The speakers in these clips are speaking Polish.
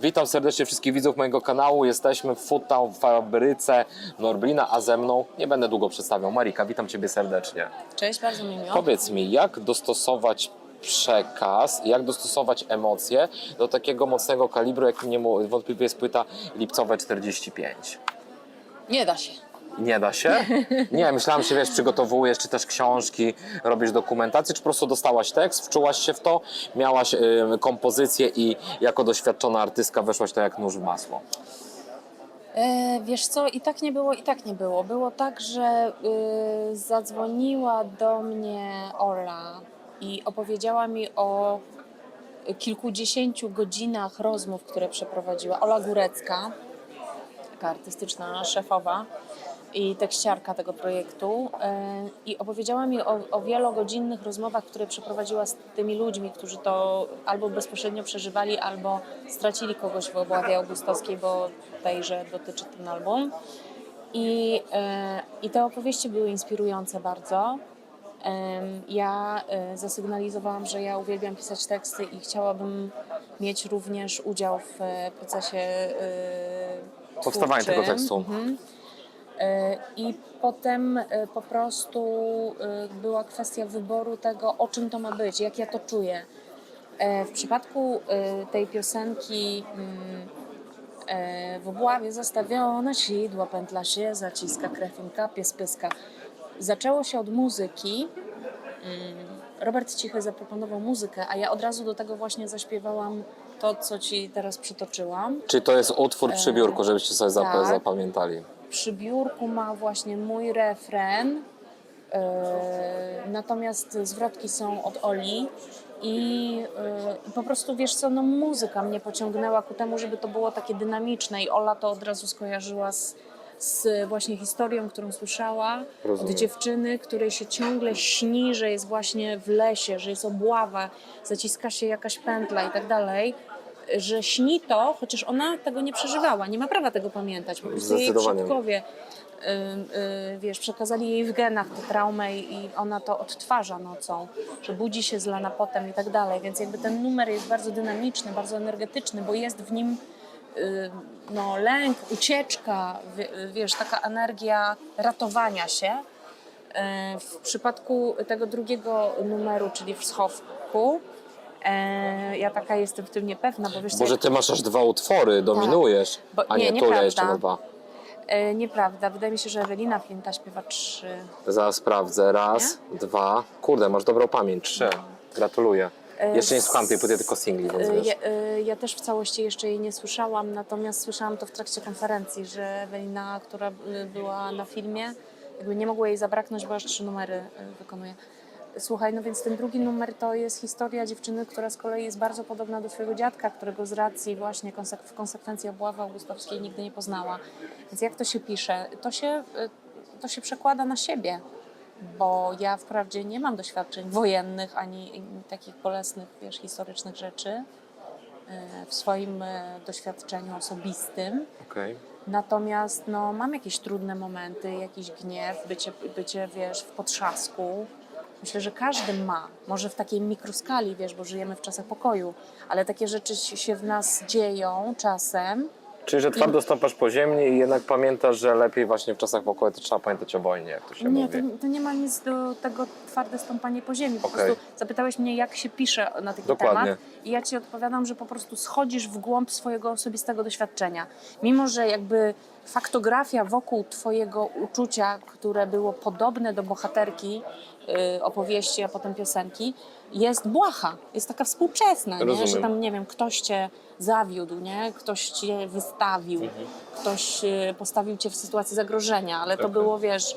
Witam serdecznie wszystkich widzów mojego kanału. Jesteśmy w Food Town w fabryce Norblina, a ze mną nie będę długo przedstawiał. Marika, witam Ciebie serdecznie. Cześć, bardzo mi miło. Powiedz mi, jak dostosować przekaz, jak dostosować emocje do takiego mocnego kalibru, jakim niewątpliwie jest płyta lipcowe 45? Nie da się. Nie da się? Nie, myślałem, że wiesz, przygotowujesz, czytasz książki, robisz dokumentację, czy po prostu dostałaś tekst, wczułaś się w to, miałaś y, kompozycję i jako doświadczona artystka weszłaś to jak nóż w masło. E, wiesz co, i tak nie było, i tak nie było. Było tak, że y, zadzwoniła do mnie Ola i opowiedziała mi o kilkudziesięciu godzinach rozmów, które przeprowadziła. Ola Górecka, taka artystyczna szefowa i tekściarka tego projektu. e, I opowiedziała mi o, o wielogodzinnych rozmowach, które przeprowadziła z tymi ludźmi, którzy to albo bezpośrednio przeżywali, albo stracili kogoś w obławie augustowskiej, bo tejże dotyczy ten album. I, e, I te opowieści były inspirujące bardzo. Ja e, zasygnalizowałam, że ja uwielbiam pisać teksty i chciałabym mieć również udział w procesie Powstawanie tego tekstu. Mhm. I potem e, po prostu e, była kwestia wyboru tego, o czym to ma być, jak ja to czuję. E, W przypadku tej piosenki mm, w obławie zastawione sidła, pętla się, zaciska, krew im kapie z pyska. Zaczęło się od muzyki. Mm, Robert Cichy zaproponował muzykę, a ja od razu do tego właśnie zaśpiewałam to, co ci teraz przytoczyłam. Czy to jest utwór przy biurku, żebyście sobie tak. zapamiętali? Przy biurku ma właśnie mój refren, e, natomiast zwrotki są od Oli i e, po prostu wiesz co, no muzyka mnie pociągnęła ku temu, żeby to było takie dynamiczne i Ola to od razu skojarzyła z, z właśnie historią, którą słyszała Rozumiem. od dziewczyny, której się ciągle śni, że jest właśnie w lesie, że jest obława, zaciska się jakaś pętla i tak dalej że śni to, chociaż ona tego nie przeżywała, nie ma prawa tego pamiętać. Po prostu jej Zdecydowanie. przodkowie, y, y, wiesz, przekazali jej w genach tę traumę i ona to odtwarza nocą, że budzi się zlana potem i tak dalej, więc jakby ten numer jest bardzo dynamiczny, bardzo energetyczny, bo jest w nim y, no, lęk, ucieczka, wie- wiesz, taka energia ratowania się. Y, W przypadku tego drugiego numeru, czyli w schowku, e, ja taka jestem w tym niepewna, bo wiesz co, Boże, ty masz aż dwa utwory, dominujesz, Bo- a nie, nie, Tulia jeszcze ma dwa. E, nieprawda. Wydaje mi się, że Ewelina Flinta śpiewa trzy. Zaraz sprawdzę. Raz, dwa. Kurde, masz dobrą pamięć. Trzy. Gratuluję. Jeszcze nie słucham tej płyty, tylko singli, więc E, wiesz. ja, e, ja też w całości jeszcze jej nie słyszałam, natomiast słyszałam to w trakcie konferencji, że Ewelina, która e, była na filmie, jakby nie mogło jej zabraknąć, bo aż trzy numery e, wykonuje. Słuchaj, no więc ten drugi numer to jest historia dziewczyny, która z kolei jest bardzo podobna do twojego dziadka, którego z racji właśnie konsek- w konsekwencji obławy augustowskiej nigdy nie poznała. Więc jak to się pisze? To się, e, to się przekłada na siebie bo ja wprawdzie nie mam doświadczeń wojennych ani takich bolesnych, wiesz, historycznych rzeczy e, w swoim e, doświadczeniu osobistym. Okej. Natomiast no, mam jakieś trudne momenty, jakiś gniew, bycie, bycie, wiesz, w potrzasku. Myślę, że każdy ma, może w takiej mikroskali, wiesz, bo żyjemy w czasach pokoju, ale takie rzeczy się w nas dzieją czasem. Czyli, że twardo stąpasz po ziemi i jednak pamiętasz, że lepiej właśnie w czasach pokoju to trzeba pamiętać o wojnie, jak to się Nie, mówi. to, to nie ma nic do tego twarde stąpanie po ziemi. Po Okej. prostu zapytałeś mnie, jak się pisze na taki Dokładnie. temat i ja ci odpowiadam, że po prostu schodzisz w głąb swojego osobistego doświadczenia. Mimo, że jakby faktografia wokół twojego uczucia, które było podobne do bohaterki y, opowieści, a potem piosenki, jest błaha, jest taka współczesna, nie? Rozumiem. że tam, nie wiem, ktoś cię zawiódł, nie? ktoś cię wystawił, Mhm. ktoś y, postawił cię w sytuacji zagrożenia, ale to Tak. było, wiesz,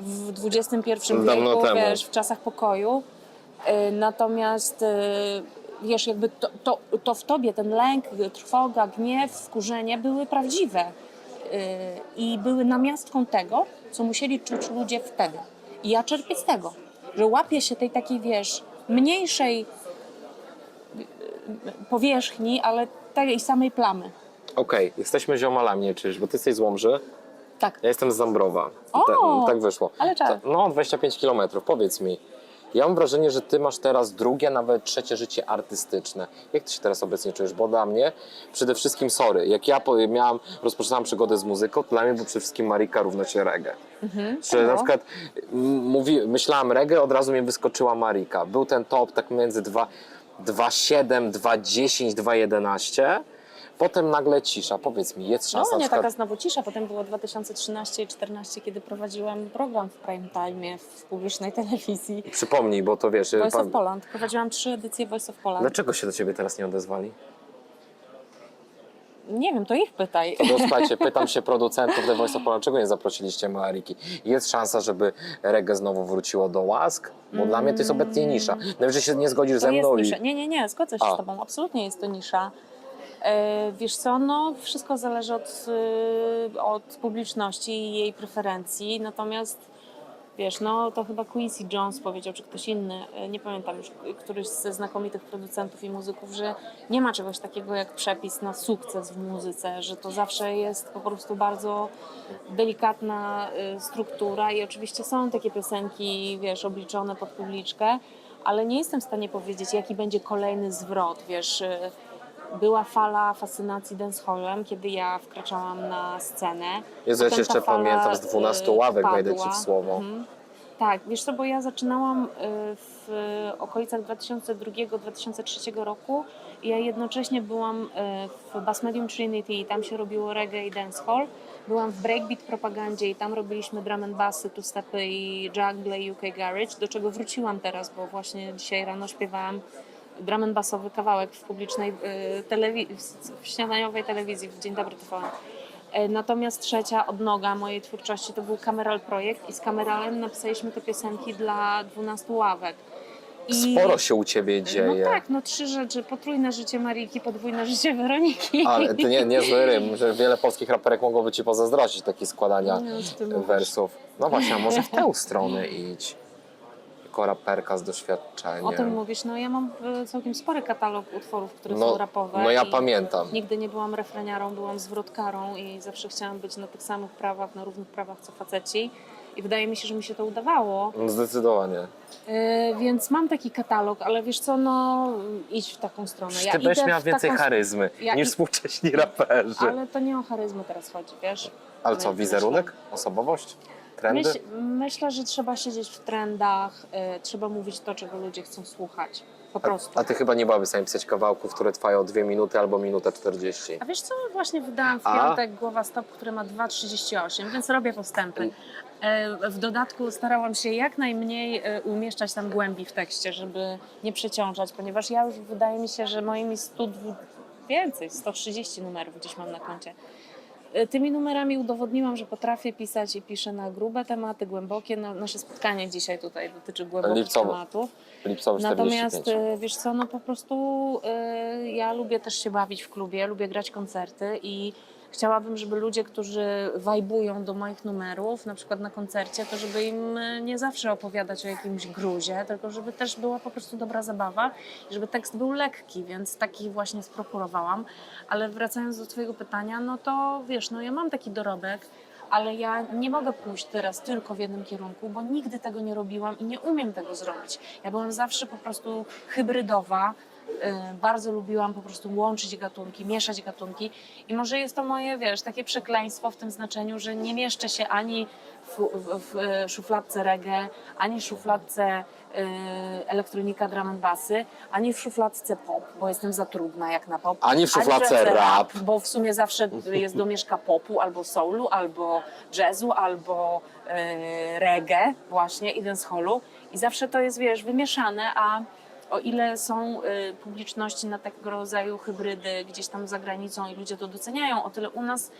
w XXI wieku, temu. wiesz, w czasach pokoju. Y, Natomiast y, wiesz, jakby to, to, to w tobie ten lęk, trwoga, gniew, wkurzenie były prawdziwe i były namiastką tego, co musieli czuć ludzie wtedy. I ja czerpię z tego, że łapię się tej takiej, wiesz, mniejszej y, powierzchni, ale tej samej plamy. Okej, jesteśmy ziomalami, czyż, bo ty jesteś z Łomży, Tak. ja jestem z Zambrowa. O! tak wyszło. Ale czad. To- No, 25 km. Powiedz mi, Ja mam wrażenie, że ty masz teraz drugie, nawet trzecie życie artystyczne. Jak ty się teraz obecnie czujesz? Bo dla mnie przede wszystkim, sorry, jak ja miałam, rozpoczynałam przygodę z muzyką, to dla mnie był przede wszystkim Marika równa się reggae. Że na no. przykład mówi, myślałam reggae, od razu mi wyskoczyła Marika. Był ten top tak między 2,7, 2,10, 2,11. Potem nagle cisza. Powiedz mi, jest szansa No, nie taka znowu cisza. Potem było 2013 i 2014, kiedy prowadziłam program w prime time w publicznej telewizji. Przypomnij, bo to wiesz... Voice pan- of Poland. Prowadziłam trzy edycje Voice of Poland. Dlaczego się do ciebie teraz nie odezwali? Nie wiem, to ich pytaj. To słuchajcie, pytam się producentów The Voice of Poland, czego nie zaprosiliście Mariki? Jest szansa, żeby reggae znowu wróciło do łask? Bo dla mnie to jest obecnie nisza. Najwyżej się nie zgodzisz To ze jest mną i... nisza. Nie, nie, nie, zgodzę się A. z Tobą. Absolutnie jest to nisza. E, wiesz co, no wszystko zależy od, y, od publiczności i jej preferencji, natomiast wiesz, no to chyba Quincy Jones powiedział, czy ktoś inny, e, nie pamiętam już, któryś ze znakomitych producentów i muzyków, że nie ma czegoś takiego jak przepis na sukces w muzyce, że to zawsze jest po prostu bardzo delikatna y, struktura i oczywiście są takie piosenki, wiesz, obliczone pod publiczkę, ale nie jestem w stanie powiedzieć, jaki będzie kolejny zwrot, wiesz, y, była fala fascynacji dancehallem, kiedy ja wkraczałam na scenę. Jezu, ja cię jeszcze pamiętam z 12 y, ławek, wejdę ci padła. w słowo. Mhm. Tak, wiesz co, bo ja zaczynałam y, w okolicach 2002-2003 roku i ja jednocześnie byłam y, w Bass Medium Trinity i tam się robiło reggae i dancehall. Byłam w breakbeat propagandzie i tam robiliśmy drum and bassy, two-stepy i jungle UK garage, do czego wróciłam teraz, bo właśnie dzisiaj rano śpiewałam drum and bassowy kawałek w publicznej y, telewi- w śniadaniowej telewizji w Dzień Dobry TVN. E, Natomiast trzecia odnoga mojej twórczości to był Kameral Projekt i z Kameralem napisaliśmy te piosenki dla 12 ławek. I- Sporo się u ciebie dzieje. No tak, no trzy rzeczy. Potrójne życie Mariki, podwójne życie Weroniki. Ale to nie, niezły rym, że wiele polskich raperek mogłoby ci pozazdrościć takich składania No, wersów. No właśnie, a może w tę stronę idź. Jako raperka z doświadczeniem. O tym mówisz, no ja mam e, całkiem spory katalog utworów, które No- są rapowe. no ja pamiętam. Nigdy nie byłam refreniarą, byłam zwrotkarą i zawsze chciałam być na tych samych prawach, na równych prawach co faceci. I wydaje mi się, że mi się to udawało. No Zdecydowanie. E, więc mam taki katalog, ale wiesz co, no idź w taką stronę. Przecież ty będziesz miała więcej taką- charyzmy Ja niż i- współcześni raperzy. Ale, Ale to nie o charyzmę teraz chodzi, wiesz? co, Więc wizerunek? Osobowość? Trendy? Myśl, myślę, że trzeba siedzieć w trendach, y, trzeba mówić to, czego ludzie chcą słuchać. Po prostu. A ty chyba nie byłaby sobie pisać kawałków, które trwają 2 minuty albo minutę 40. A wiesz co, właśnie wydałam w A? piątek Głowa Stop, który ma 2,38, więc robię postępy. E, W dodatku starałam się jak najmniej e, umieszczać tam głębi w tekście, żeby nie przeciążać, ponieważ ja już wydaje mi się, że moimi 100, więcej, 130 numerów gdzieś mam na koncie. E, Tymi numerami udowodniłam, że potrafię pisać i piszę na grube tematy, głębokie. Nasze spotkanie dzisiaj tutaj dotyczy głębokich Lipcowo. tematów. Lipcowy Natomiast 45. e, wiesz co, no po prostu e, ja lubię też się bawić w klubie, lubię grać koncerty i chciałabym, żeby ludzie, którzy wajbują do moich numerów, na przykład na koncercie, to żeby im e, nie zawsze opowiadać o jakimś gruzie, tylko żeby też była po prostu dobra zabawa i żeby tekst był lekki, więc taki właśnie sprokurowałam. Ale wracając do twojego pytania, no to wiesz, no ja mam taki dorobek, ale ja nie mogę pójść teraz tylko w jednym kierunku, bo nigdy tego nie robiłam i nie umiem tego zrobić. Ja byłam zawsze po prostu hybrydowa. Y, Bardzo lubiłam po prostu łączyć gatunki, mieszać gatunki i może jest to moje, wiesz, takie przekleństwo w tym znaczeniu, że nie mieszczę się ani w, w, w e, szufladce reggae, ani w szufladce y, elektronika drum and bassy, ani w szufladce pop, bo jestem za trudna jak na pop. Ani w szufladce że rap. bo w sumie zawsze jest domieszka popu, albo soulu, albo jazzu, albo reggae właśnie i dancehallu i zawsze to jest, wiesz, wymieszane, a o ile są e, publiczności na tego rodzaju hybrydy gdzieś tam za granicą i ludzie to doceniają, o tyle u nas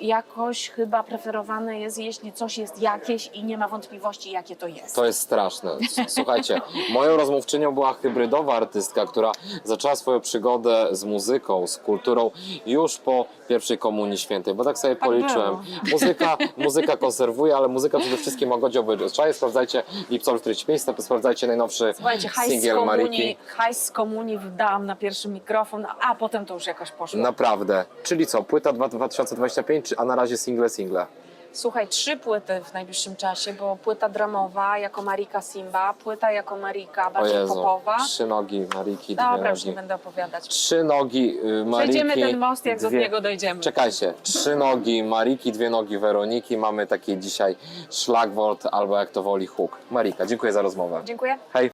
jakoś chyba preferowane jest, jeśli coś jest jakieś i nie ma wątpliwości, jakie to jest. To jest straszne. Słuchajcie, moją rozmówczynią była hybrydowa artystka, która zaczęła swoją przygodę z muzyką, z kulturą już po pierwszej komunii świętej, bo tak sobie policzyłem. było. Muzyka, muzyka konserwuje, ale muzyka przede wszystkim ma godzią obyczaje. Sprawdzajcie Lipcowy 45, sprawdzajcie najnowszy Słuchajcie, hajs z, singiel Mariki. hajs z komunii wdałam na pierwszy mikrofon, a potem to już jakoś poszło. Naprawdę. Czyli co, płyta 2025, czy- a na razie single, single? Słuchaj, trzy płyty w najbliższym czasie, bo płyta dramowa jako Marika Simba, płyta jako Marika O bardziej Jezu, popowa. trzy nogi Mariki, dwie Dobra, już nie nogi. będę opowiadać. Trzy nogi y, Mariki. Przejdziemy ten most, jak do dwie- niego dojdziemy. Czekajcie, trzy nogi Mariki, dwie nogi Weroniki. Mamy taki dzisiaj szlagwort, albo jak to woli huk. Marika, dziękuję za rozmowę. Dziękuję. Hej.